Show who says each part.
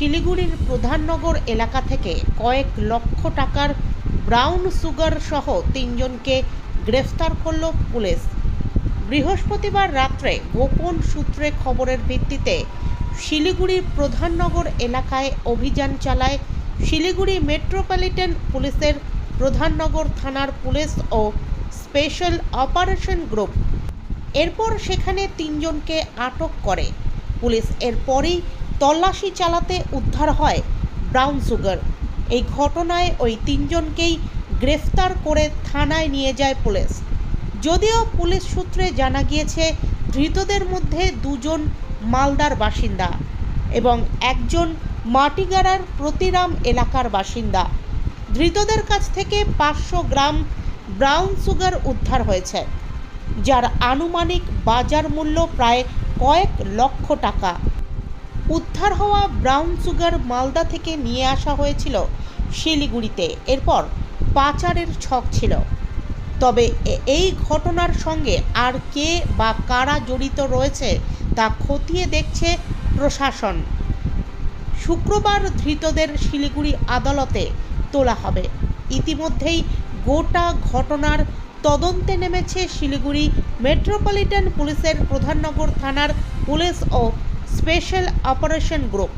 Speaker 1: শিলিগুড়ির প্রধাননগর এলাকা থেকে কয়েক লক্ষ টাকার ব্রাউন সুগার সহ তিনজনকে গ্রেফতার করল পুলিশ। বৃহস্পতিবার রাত্রে গোপন সূত্রে খবরের ভিত্তিতে শিলিগুড়ি প্রধাননগর এলাকায় অভিযান চালায় শিলিগুড়ি মেট্রোপলিটন পুলিশের প্রধাননগর থানার পুলিশ ও স্পেশাল অপারেশন গ্রুপ। এরপর সেখানে তিনজনকে আটক করে। পুলিশ এরপরই তল্লাশি চালাতে উদ্ধার হয় ব্রাউন সুগার। এই ঘটনায় ওই তিনজনকেই গ্রেফতার করে থানায় নিয়ে যায় পুলিশ। যদিও পুলিশ সূত্রে জানা গিয়েছে, ধৃতদের মধ্যে দুজন মালদার বাসিন্দা এবং একজন মাটিগাড়ার প্রতিরাম এলাকার বাসিন্দা। ধৃতদের কাছ থেকে পাঁচশো গ্রাম ব্রাউন সুগার উদ্ধার হয়েছে, যার আনুমানিক বাজার মূল্য প্রায় কয়েক লক্ষ টাকা। উদ্ধার হওয়া ব্রাউন সুগার মালদা থেকে নিয়ে আসা হয়েছিল শিলিগুড়িতে। এরপর পাচারের ছক ছিল। তবে এই ঘটনার সঙ্গে আর কে বা কারা জড়িত রয়েছে তা খতিয়ে দেখছে প্রশাসন। শুক্রবার ধৃতদের শিলিগুড়ি আদালতে তোলা হবে। ইতিমধ্যেই গোটা ঘটনার তদন্তে নেমেছে শিলিগুড়ি মেট্রোপলিটন পুলিশের প্রধাননগর থানার পুলিশ ও স্পেশাল অপারেশন গ্রুপ